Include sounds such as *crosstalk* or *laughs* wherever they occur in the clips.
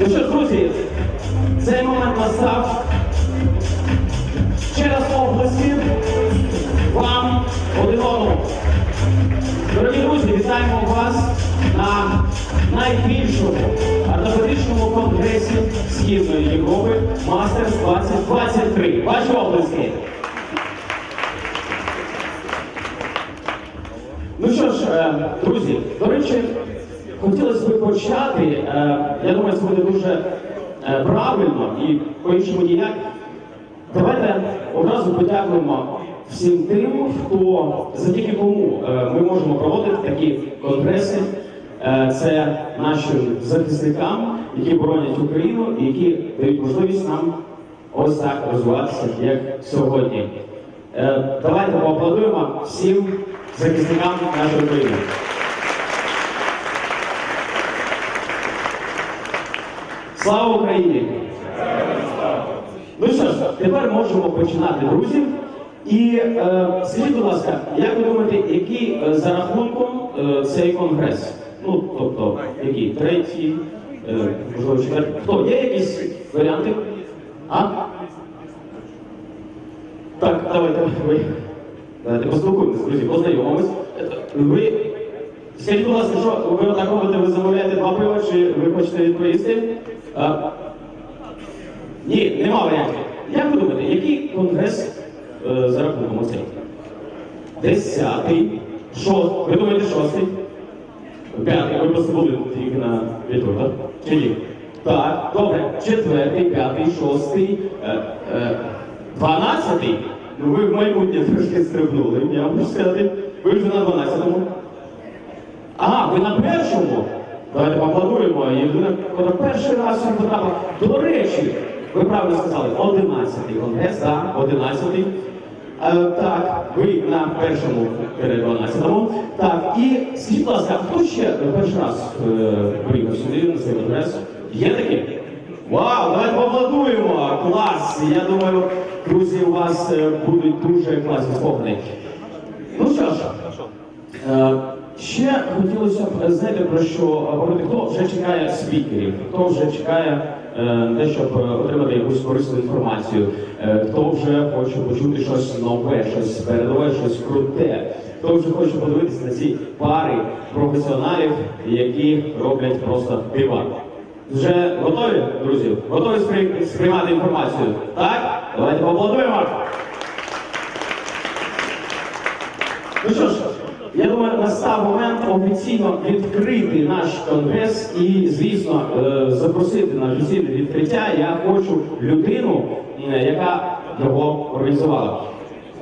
Ну що ж, друзі, цей момент настав. Ще раз області вам один одному. Дорогі друзі, вітаємо вас на найбільшому ортопедичному конгресі Східної Європи Мастерс 2023. Ваші обласки. Ну що ж, е, друзі, до речі, хотілося б почати. е, Я думаю, це буде дуже е, правильно і по-іншому ніяк. Давайте одразу подякуємо всім тим, хто завдяки кому е, ми можемо проводити такі конгреси. Це нашим захисникам, які боронять Україну і які дають можливість нам ось так розвиватися, як сьогодні. Давайте поаплодуємо всім захисникам нашої країни. Слава Україні! Ну що ж, тепер можемо починати, друзі. І е, скажіть, будь ласка, як ви думаєте, який е, за рахунком е, цей конгрес? Ну, тобто, який? Третій, е, можливо, четвертий? Хто? Є якісь варіанти? А? Так, давайте ви. Давайте поспілкуємося, друзі, познайомимось. Е, Ви скажіть, будь ласка, що ви отак робите, ви замовляєте два пива, чи ви хочете відповісти? А, ні, нема варіантів. Як ви думаєте, який конгрес е, за рахунком оцей? Десятий. Шостий. Ви думаєте, шостий? П'ятий. Ви просто були тільки на вітру, так? Чи ні? Так, добре. Четвертий, п'ятий, шостий, е, е, дванадцятий. Ну ви в майбутнє трошки стрибнули. Я можу сказати, ви вже на дванадцятому. Ага, ви на першому? Давайте поаплодуємо. Єдина, яка перший раз сюди потрапила. До речі, ви правильно сказали, 11-й конгрес, так, 11-й. Е, так, ви на першому перед 12-му. Так, і скажіть, будь ласка, хто ще перший раз е, приїхав сюди на цей конгрес? Є такі? Вау, давайте поаплодуємо! Клас! Я думаю, друзі, у вас е, будуть дуже класні спогади. Ну що ж, Е, Ще хотілося б знаєте про що говорити, хто вже чекає спікерів, хто вже чекає е, те, щоб е, отримати якусь корисну інформацію, е, хто вже хоче почути щось нове, щось передове, щось круте, хто вже хоче подивитися на ці пари професіоналів, які роблять просто дива. Вже готові, друзі? Готові сприй- сприймати інформацію? Так? Давайте поаплодуємо. Ну що ж, я думаю, настав момент офіційно відкрити наш конгрес і, звісно, е, запросити на офіційне відкриття. Я хочу людину, яка його організувала.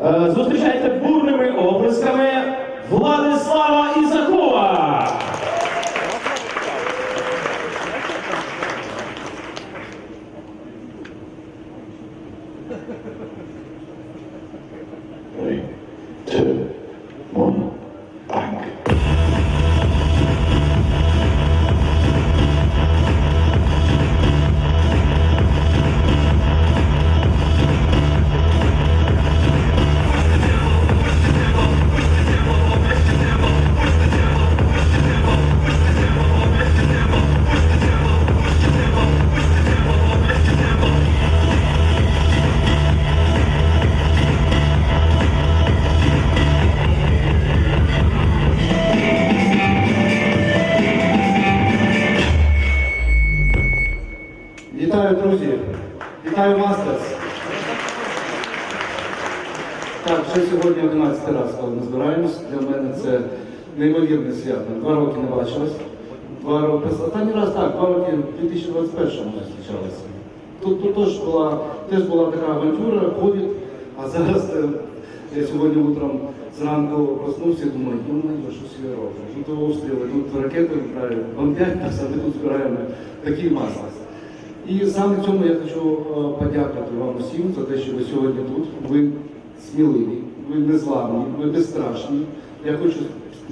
Е, Зустрічайте бурними оплесками Владислава Ізакова! Вітаю, друзі! Вітаю Мастерс! Так, вже сьогодні 11 раз, коли ми збираємось. Для мене це неймовірне свято. Два роки не бачились. Два роки. Останній раз так, два роки в 2021-му ми зустрічалися. Тут, тут теж, була, теж була така авантюра, ковід, а зараз е, я сьогодні утром зранку проснувся і думаю, ну моє, що собі роблю? Тут обстріли, тут ракети вкрають, бомбять нас, а ми тут збираємо такий мастерс. І саме цьому я хочу е, подякувати вам усім за те, що ви сьогодні тут. Ви сміливі, ви незламні, ви безстрашні. Я хочу,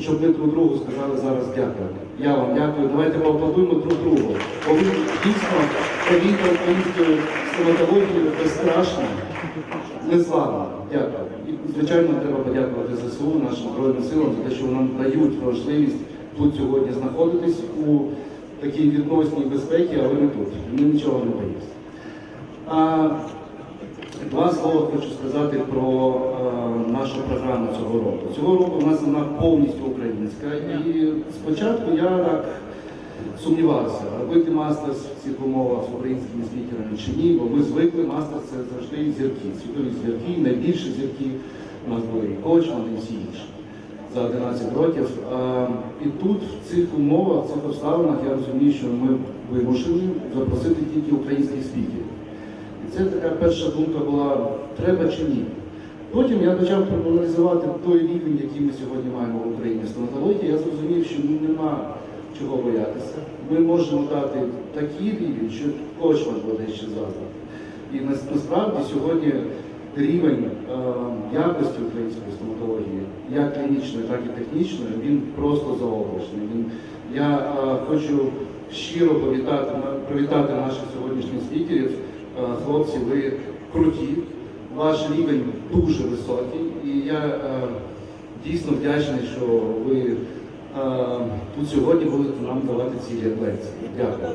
щоб ми друг другу сказали зараз дякую. Я вам дякую. Давайте поаплодуємо друг другу. Бо ви дійсно повітря українською стоматологією безстрашні, незламні. Дякую. І, звичайно, треба подякувати ЗСУ, нашим Збройним силам за те, що нам дають можливість тут сьогодні знаходитись у такій відносній безпеці, але ми тут. Ми нічого не боїмося. А, Два слова хочу сказати про е, нашу програму цього року. Цього року у нас вона повністю українська. І спочатку я так сумнівався, робити мастерс в цих умовах з українськими спікерами чи ні, бо ми звикли, мастер це завжди зірки, світові зірки, найбільші зірки у нас були і Кочман, і всі інші за 11 років. І тут, в цих умовах, в цих обставинах, я розумію, що ми вимушені запросити тільки українських спікерів. І це така перша думка була, треба чи ні. Потім я почав проаналізувати той рівень, який ми сьогодні маємо в Україні стоматології. Я зрозумів, що ну, нема чого боятися. Ми можемо дати такий рівень, що Кочман буде ще завтра. І насправді сьогодні рівень е, якості української стоматології, як клінічної, так і технічної, він просто заоблачний. Він, я е, хочу щиро привітати, привітати наших сьогоднішніх спікерів. Е, Хлопці, ви круті, ваш рівень дуже високий, і я дійсно вдячний, що ви тут сьогодні будете нам давати ці лекції. Дякую.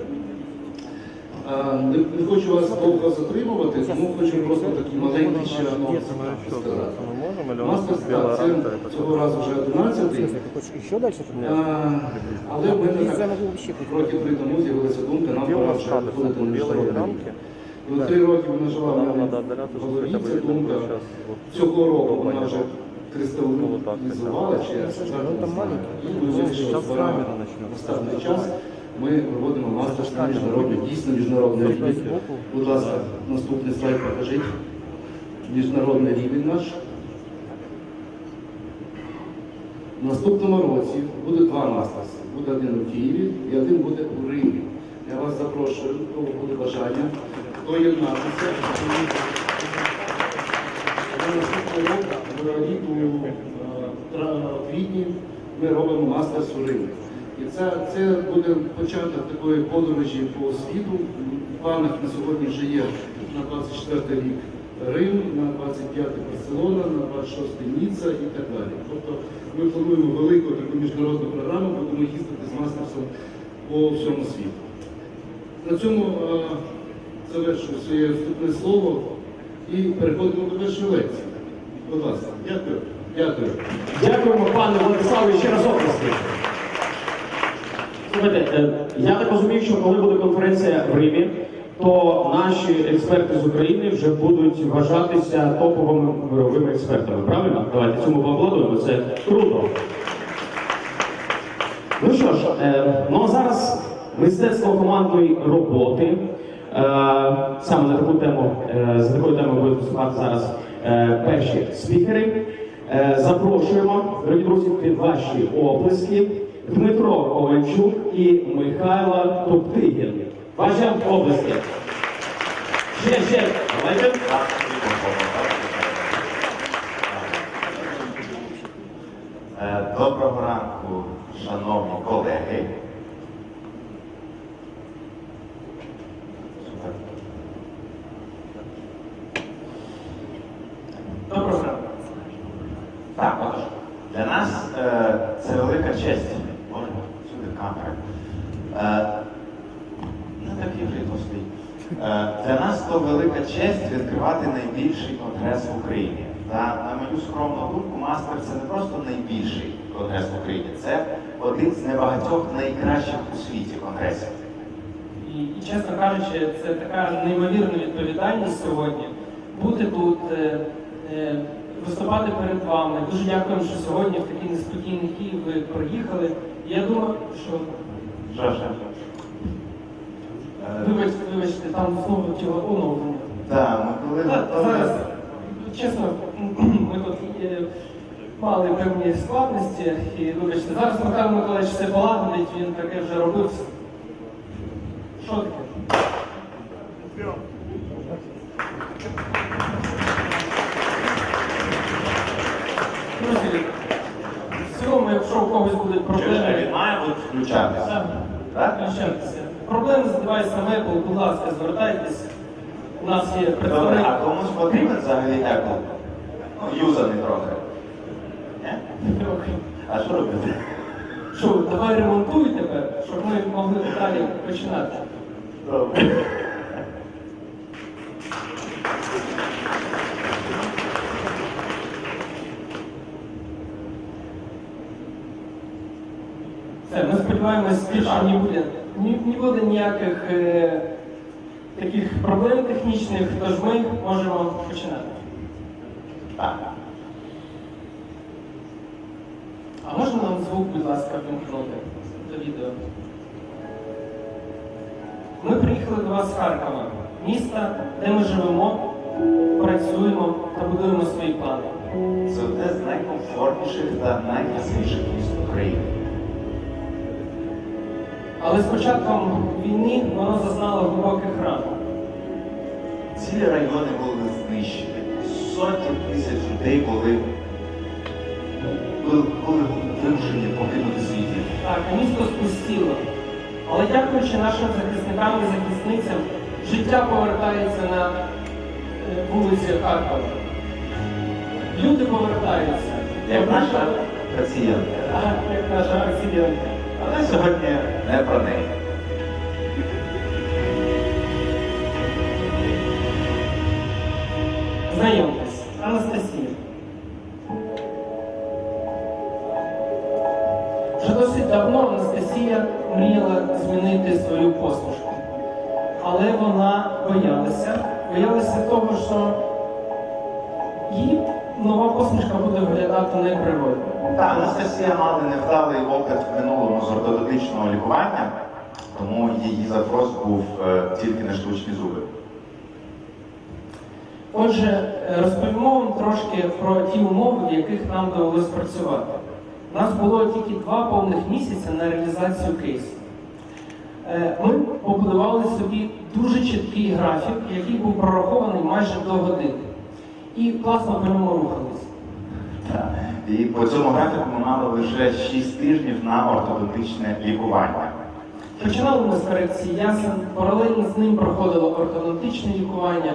Е, Не, не хочу вас довго затримувати, тому хочу просто такий маленький ще анонс сказати. Мастер так, це цього разу вже 11 Хочешь еще дальше? Е, Але в мене Я так могу вообще роки три тому з'явилася думка, нам Где у пора вас вже кадры? виходити на Белые міжнародний рівень. рамки? І от три роки вона жила в Нам мене надо отдаляться, в чтобы голові, хотя бы ця видно думка. было сейчас. Вот. Цього року Дома вона не вже было. кристалізувала, чи як сказати, Ну, там не знаю. маленький. І ми вирішили Сейчас пора камера начнется. настати час. ми проводимо мастер на міжнародний, дійсно міжнародний рівень. Будь ласка, наступний слайд покажіть. Міжнародний рівень наш. В наступному році буде два мастерси. Буде один у Києві і один буде у Римі. Я вас запрошую, у кого буде бажання, доєднатися. На наступний в літу е, квітні ми робимо мастерс у Римі. І це, це буде початок такої подорожі по світу. В планах на сьогодні вже є на 24 рік Рим, на 25 Барселона, на 26 Ніцца і так далі. Тобто ми плануємо велику таку міжнародну програму, будемо їздити з мастерсом по всьому світу. На цьому е, завершую своє вступне слово і переходимо до першої лекції. Будь ласка, дякую. Дякую. Дякуємо, пане Владиславе, ще раз оплески. Слухайте, е, я так розумію, що коли буде конференція в Римі, то наші експерти з України вже будуть вважатися топовими мировими експертами. Правильно? Давайте цьому поаплодуємо. Це круто. Ну що ж, е, ну а зараз мистецтво командної роботи. Е, саме на таку тему, за такою темою будуть виступати зараз перші спікери. Запрошуємо, дорогі друзі, під ваші оплески Дмитро Ковальчук і Михайло Топтигін. Ваші області. Ще, ще, давайте. Доброго ранку, шановні колеги. Супер. Доброго ранку. Так, отож, для нас е, це велика честь. Боже, сюди камера. Е, не такий вже й товстий. Е, для нас то велика честь відкривати найбільший конгрес в Україні. Та, на мою скромну думку, мастер це не просто найбільший конгрес в Україні, це один з небагатьох найкращих у світі конгресів. І, і чесно кажучи, це така неймовірна відповідальність сьогодні бути тут, е, е, виступати перед вами. Дуже дякуємо, що сьогодні в такий неспокійний Київ ви приїхали. І я думаю, що Що ж? Е, вибачте, вибачте, там знову ті оновлення. Так, ми коли готові- Зараз, чесно, ми тут е, мали певні складності, і вибачте, зараз Михайло Миколаївич все полагодить, він таке вже робив. Що таке? Друзі, в цілому, якщо у когось будуть проблеми, він має бути включатися. так, Так? включайтеся. Проблеми з девайсом Apple, будь ласка, звертайтесь. У нас є Добре, а комусь потрібен взагалі Apple? Ну, юзаний трохи. А що робити? Що, давай ремонтуй тепер, щоб ми могли далі починати. Добре. Все, ми сподіваємось, більше не буде, не буде ніяких е, таких проблем технічних, тож ми можемо починати. Так. А можна нам звук, будь ласка, вимкнути до відео? Ми приїхали до вас з Харкова, міста, де ми живемо, працюємо та будуємо свої плани. Це одне з найкомфортніших та найкрасивіших міст України. Але з початком війни воно зазнало глибоких ран. Цілі райони були знищені. Сотні тисяч людей були, були, вимушені покинути свій дім. Так, місто спустіло. Але дякуючи нашим захисникам і захисницям, життя повертається на е, вулиці Харкова. Люди повертаються. Як наша пацієнтка. Як наша президентка. Але сьогодні не про неї. Знайомтесь, Анастасія. Вже досить давно Анастасія мріяла змінити свою посмішку. Але вона боялася, боялася того, що її нова посмішка буде виглядати неприродно. Та Анастасія мала невдалий опит в минулому з ортодонтичного лікування, тому її запрос був е, тільки на штучні зуби. Отже, е, розповімо вам трошки про ті умови, в яких нам довелось працювати. У нас було тільки два повних місяці на реалізацію кейсу. Е, Ми побудували собі дуже чіткий графік, який був прорахований майже до години. І класно по ньому рухались. І по цьому графіку ми мали лише 6 тижнів на ортодонтичне лікування. Починали ми з корекції ясен, паралельно з ним проходило ортодонтичне лікування,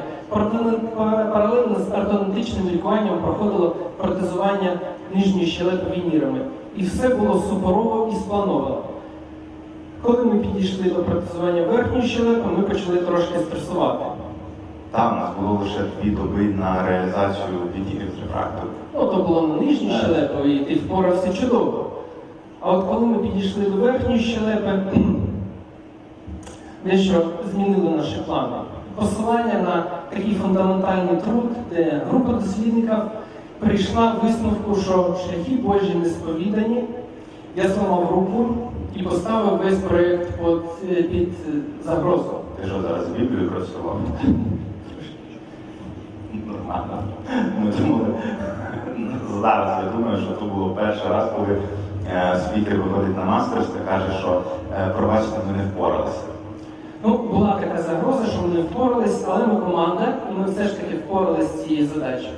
паралельно з ортодонтичним лікуванням проходило протезування нижньої щелепи вінірами. І все було суперово і сплановано. Коли ми підійшли до протезування верхньої щелепи, ми почали трошки стресувати. Там у нас було лише дві доби на реалізацію відділів з рефрактору. Ну, то було на нижню щелепу, і ти впорався чудово. А от коли ми підійшли до верхньої щелепи, *clears throat* дещо змінили наші плани. Посилання на такий фундаментальний труд, де група дослідників прийшла в висновку, що шляхи Божі не сповідані. Я зламав руку і поставив весь проєкт під, під загрозу. Ти що зараз Біблію працював? *laughs* Нормально. Ми думали, зараз я думаю, що це було перший раз, коли е, спікер виходить на мастерс та каже, що е, пробачте, ми не впоралися. Ну, була така загроза, що ми не впорались, але ми команда, і ми все ж таки впоралися з цією задачею.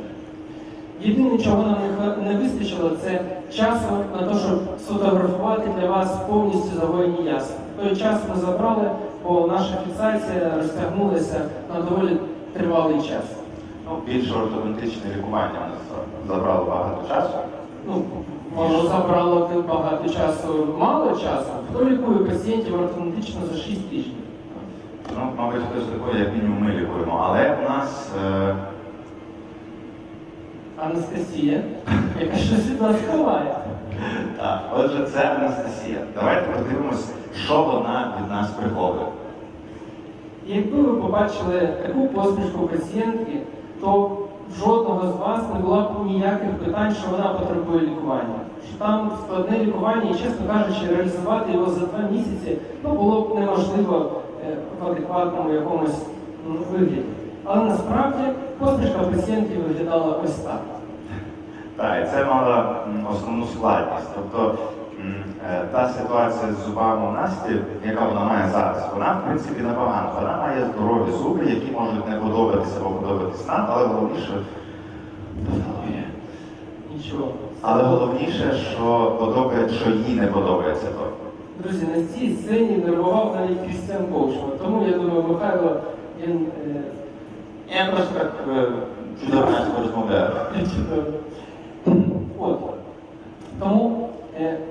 Єдине, чого нам не вистачило, це часу на те, щоб сфотографувати для вас повністю загоєні ясна. Той час ми забрали, бо наша фіксація розтягнулася на доволі тривалий час. Ну, більше ортодонтичне лікування у нас забрало багато часу. Ну, воно забрало багато часу, мало часу. Хто лікує пацієнтів ортодонтично за 6 тижнів? Ну, мабуть, хтось такий, як мінімум, ми лікуємо. Але у нас е, Анастасія, яка щось від нас ховає. так, отже, це Анастасія. Давайте подивимось, що вона від нас приховує. Якби ви побачили таку посмішку пацієнтки, то жодного з вас не було б ніяких питань, що вона потребує лікування. Що там складне лікування, і, чесно кажучи, реалізувати його за два місяці ну, було б неможливо е, в адекватному якомусь м, вигляді. Але насправді посмішка пацієнтки виглядала ось так. Так, і це мало м, основну складність. Тобто та ситуація з зубами у Насті, яка вона має зараз, вона в принципі непогана. Вона має здорові зуби, які можуть не подобатися або подобатись нам, але головніше. Нічого. Але головніше, що подобає, що їй не подобається то. Друзі, на цій сцені нервував навіть Крістіан Коушман. Тому я думаю, Михайло він. е, Я просто так е, чудово *laughs* розмовляю. Чудово. От. Тому е,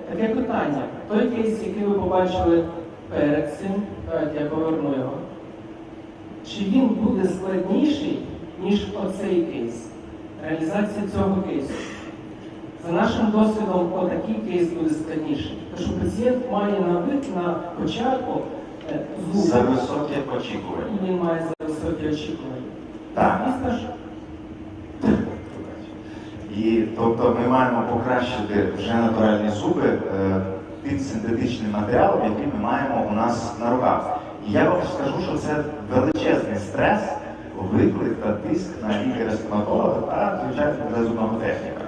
таке питання. той кейс, який ви побачили перед цим, давайте я поверну його. Чи він буде складніший, ніж оцей кейс? Реалізація цього кейсу. За нашим досвідом, отакий кейс буде складніший. Тому що пацієнт має навик на початку е, За високе очікування. він має за високі очікування. Так. І тобто ми маємо покращити вже натуральні зуби е, тим синтетичним матеріалом, який ми маємо у нас на руках. І я вам скажу, що це величезний стрес, виклик та тиск на лікаря-стоматолога та, звичайно, для зубного техніка,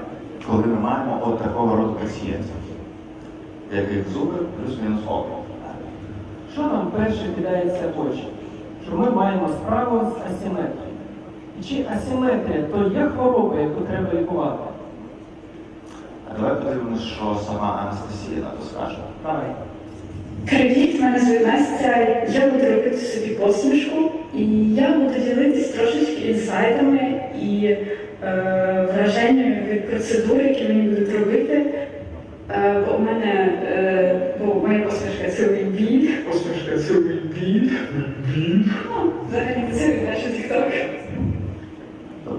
коли ми маємо от такого роду пацієнтів, яких зуби плюс-мінус око. що нам перше кидається в очі? Що ми маємо справу з асиметрією. І чи асиметрія то є хвороба, яку треба лікувати? А давай подивимось, що сама Анастасія на то скаже. Давай. Привіт, мене звуть Настя. Я буду робити собі посмішку, і я буду ділитись трошечки інсайтами і е, враженнями від процедур, які мені будуть робити. Е, бо у мене е, бо моя посмішка це мій біль. Посмішка це мій біль. Ну, взагалі це наше тікток.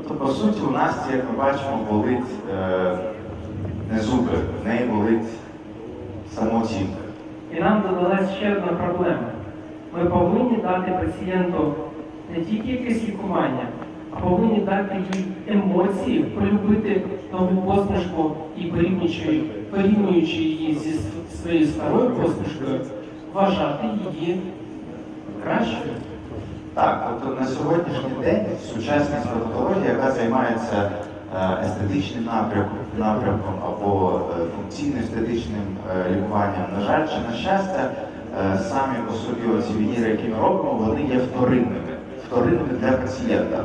Тобто, по суті, у Насті, як ми бачимо, болить е, не зуби, в неї болить самооцінка. І нам додалась ще одна проблема. Ми повинні дати пацієнту не тільки якесь лікування, а повинні дати їй емоції, полюбити нову посмішку і порівнюючи, порівнюючи її зі своєю старою посмішкою, вважати її кращою. Так, тобто на сьогоднішній день сучасна стоматологія, яка займається е, естетичним напрямком, напрямком або е, функційно-естетичним е, лікуванням, на жаль, чи на щастя, самі по собі оці вініри, які ми робимо, вони є вторинними, вторинними для пацієнта.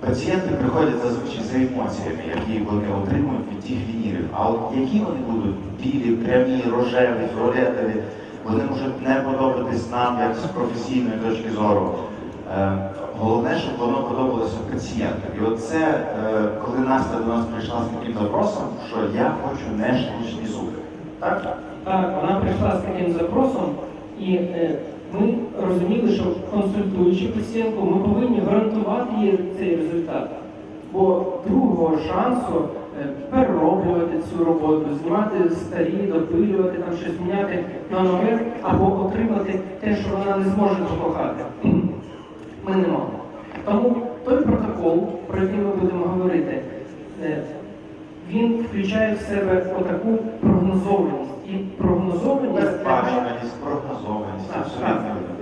Пацієнти приходять зазвичай за емоціями, які вони отримують від тих вінірів. А от які вони будуть білі, прямі, рожеві, фіолетові, вони можуть не подобатись нам як з професійної точки зору. Е, головне, щоб воно подобалося пацієнту. І от це, е, коли Настя до нас прийшла з таким запросом, що я хочу не штучні зуби. Так? Так, вона прийшла з таким запросом, і е, ми розуміли, що консультуючи пацієнтку, ми повинні гарантувати їй цей результат. Бо другого шансу перероблювати цю роботу, знімати старі, допилювати, там щось міняти на нове, або отримати те, що вона не зможе покохати. Ми не можемо. Тому той протокол, про який ми будемо говорити, е, він включає в себе отаку прогнозованість. І прогнозованість прогнозованість,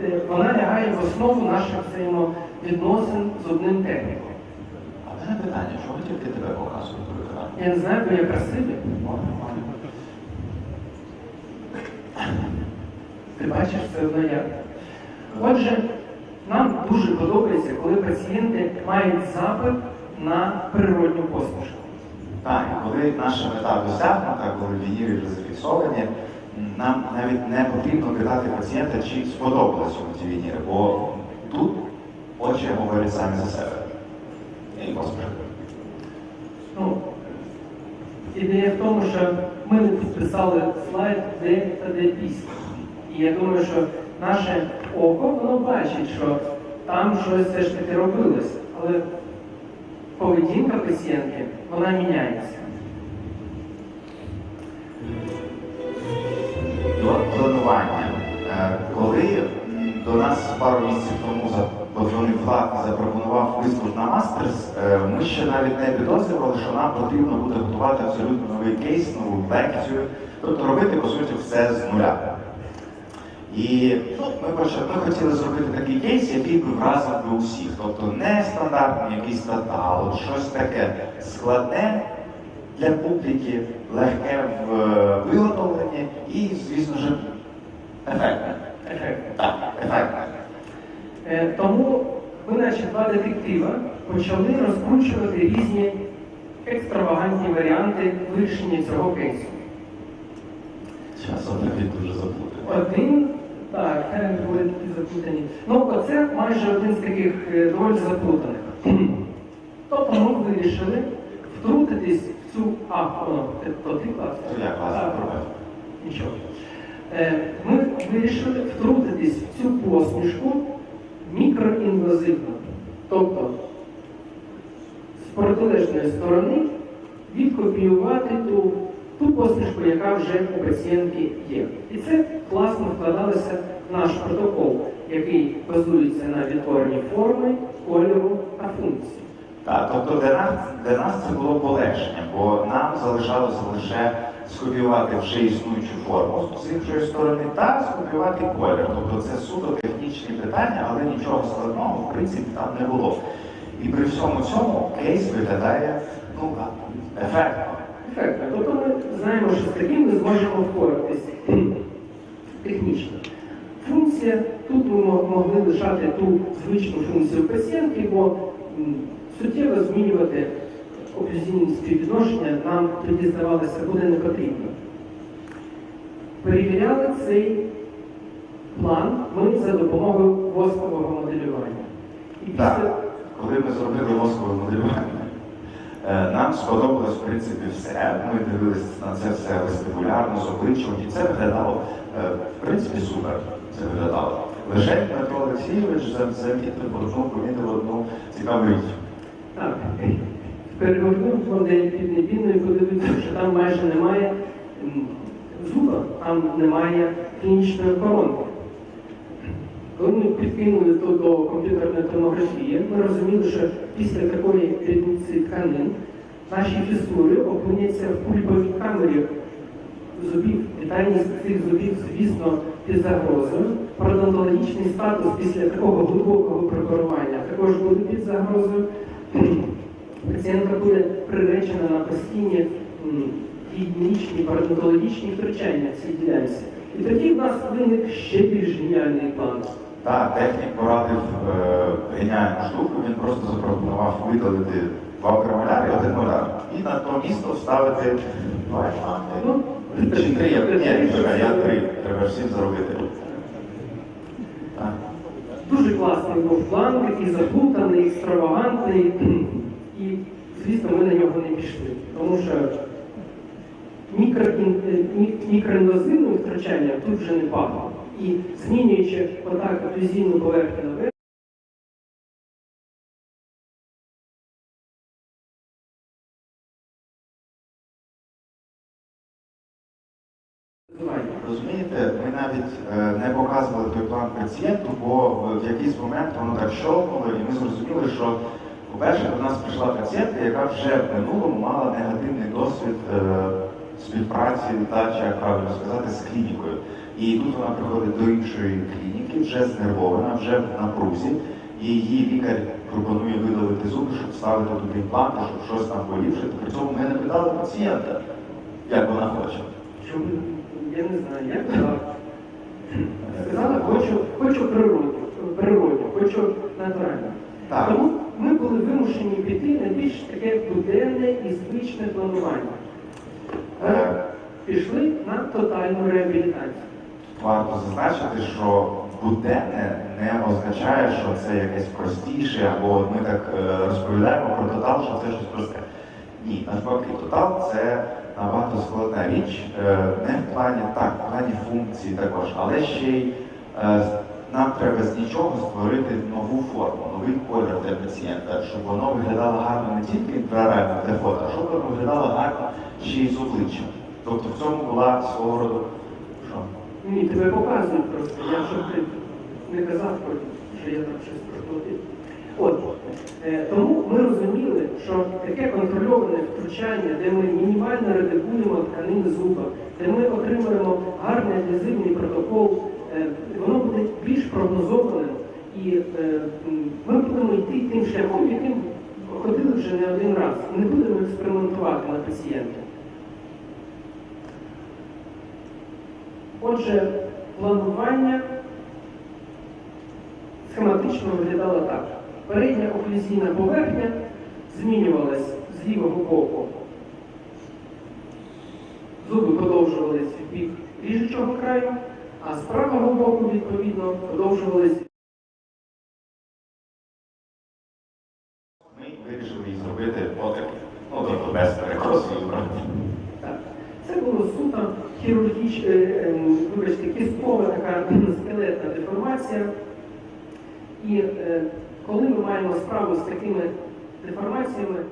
е, вона лягає в основу наших взаємовідносин з одним техніком. А в мене питання, чого тільки тебе показують по екрану? Я не знаю, бо я красивий. Ти бачиш, це одно я. Отже, нам дуже подобається, коли пацієнти мають запит на природню посмішку. Так, і коли наша мета досягнута, коли вініри вже зафіксовані, нам навіть не потрібно питати пацієнта, чи сподобалися йому ті вініри, бо тут очі говорять самі за себе. І посмішка. Ну, ідея в тому, що ми не підписали слайд, де та де пісня. І я думаю, що наше око воно бачить, що там щось все ж таки робилось. Але поведінка пацієнтки, вона міняється. До планування. Е, Коли до нас пару місяців тому подзвонив Влад запропонував виступ на мастерс, е, ми ще навіть не підозрювали, що нам потрібно буде готувати абсолютно новий кейс, нову лекцію, тобто робити по суті все з нуля. І ну, ми, ми хотіли зробити такий кейс, який би вразив би усіх. Тобто не стандартний якийсь тотал, от щось таке складне для публіки, легке в е, виготовленні і, звісно ж, ефектне. Ефект. Так, ефектне. Е, Тому ми, наче два детектива, почали розкручувати різні екстравагантні варіанти вирішення цього кейсу. Часом навіть дуже заплутаний. Один, так, е, були такі заплутані. Ну, оце майже один з таких е, доволі заплутаних. *clears throat* Тобто ми вирішили втрутитись в цю а, воно, ти-. Я клас, Нічого. Е, Ми вирішили втрутитись в цю посмішку мікроінвазивно. Тобто з протилежної сторони відкопіювати ту, ту посмішку, яка вже у пацієнтки є. І це класно вкладалося в наш протокол, який базується на відтворенні форми, кольору та функції. Так, тобто для нас, для нас це було полегшення, бо нам залишалося лише скопіювати вже існуючу форму з іншої сторони та скопіювати колір. Тобто це суто технічні питання, але нічого складного в принципі там не було. І при всьому цьому кейс виглядає ну, ефектно. Ефектно. Тобто ми знаємо, що з таким ми зможемо впоратись *clears throat* технічно. Функція, тут ми могли лишати ту звичну функцію пацієнтки, бо суттєво змінювати оклюзійні співвідношення нам тоді здавалося буде не потрібно. Перевіряли цей план ми за допомогою воскового моделювання. І Так, коли ми зробили мозкове моделювання, е, нам сподобалось в принципі все. Ми дивилися на це все вестибулярно, з обличчям, і це виглядало е, в принципі супер. Це виглядало. Лише Дмитро Олексійович зам- замітив одну, помітив одну цікаву річ. Так, перегорнув модель піднебінної, подивився, що там майже немає зуба, там немає клінічної коронки. Коли ми підкинули то до комп'ютерної томографії, ми розуміли, що після такої рідниці тканин наші фісури опиняться в пульповій камері зубів. Вітальність цих зубів, звісно, під загрозою. Пародонтологічний статус після такого глибокого препарування також буде під загрозою. Пацієнтка буде приречена на постійні м, гігієнічні пародонтологічні втручання в цій ділянці. І тоді в нас виник ще більш геніальний план. Так, технік порадив е, геніальну штуку, він просто запропонував видалити два промоляри і один моляр. І на то місто вставити два Ну. Чи три, я, ні, я три. Треба ж всім зробити. Так. Дуже класний був план, такий заплутаний, екстравагантний. Звісно, ми на нього не пішли. Тому що е, мікроінвазивним втручанням тут вже не пахло. І змінюючи отак оклюзійну поверхню наверх, Розумієте, ми навіть е, не показували той план пацієнту, бо в якийсь момент воно так щолкнуло, і ми зрозуміли, що, по-перше, до нас прийшла пацієнтка, яка вже в минулому мала негативний досвід е, співпраці, та, чи як правильно сказати, з клінікою. І тут вона приходить до іншої клініки, вже знервована, вже в напрузі, і її лікар пропонує видалити зуби, щоб вставити туди імпланти, щоб щось там поліпшити. При цьому ми не питали пацієнта, як вона хоче. що ми- я не знаю, як так. Сказала, хочу, хочу природу, природу, хочу натурально. Так. Тому ми були вимушені піти на більш таке буденне і звичне планування. Е, Пішли на тотальну реабілітацію. Варто зазначити, що буденне не означає, що це якесь простіше, або ми так е, розповідаємо про тотал, що це щось просте. Ні, навпаки, тотал це набагато складна річ, е, не в плані так, в плані функції також, але ще й нам треба з нічого створити нову форму, новий колір для пацієнта, щоб воно виглядало гарно не тільки для реально для фото, а щоб воно виглядало гарно ще й з обличчям. Тобто в цьому була свого роду що? Ні, тебе показують просто. Я щоб ти не казав що я там щось проплатив. От, е, тому ми розуміли, що таке контрольоване втручання, де ми мінімально редагуємо тканини зуба, де ми отримуємо гарний адгезивний протокол, е, воно прогнозованим. І е, ми будемо йти тим шляхом, яким ходили вже не один раз. Не будемо експериментувати на пацієнтах. Отже, планування схематично виглядало так. Передня оклюзійна поверхня змінювалась з лівого боку. Зуби подовжувались в бік ріжучого краю, а з правого боку, відповідно, подовжувались. Ми вирішили її зробити. Ну, тобто без перекросів. Так. Це було суто хірургічна, вибачте, кісткова така скелетна деформація. І е, коли ми маємо справу з такими деформаціями,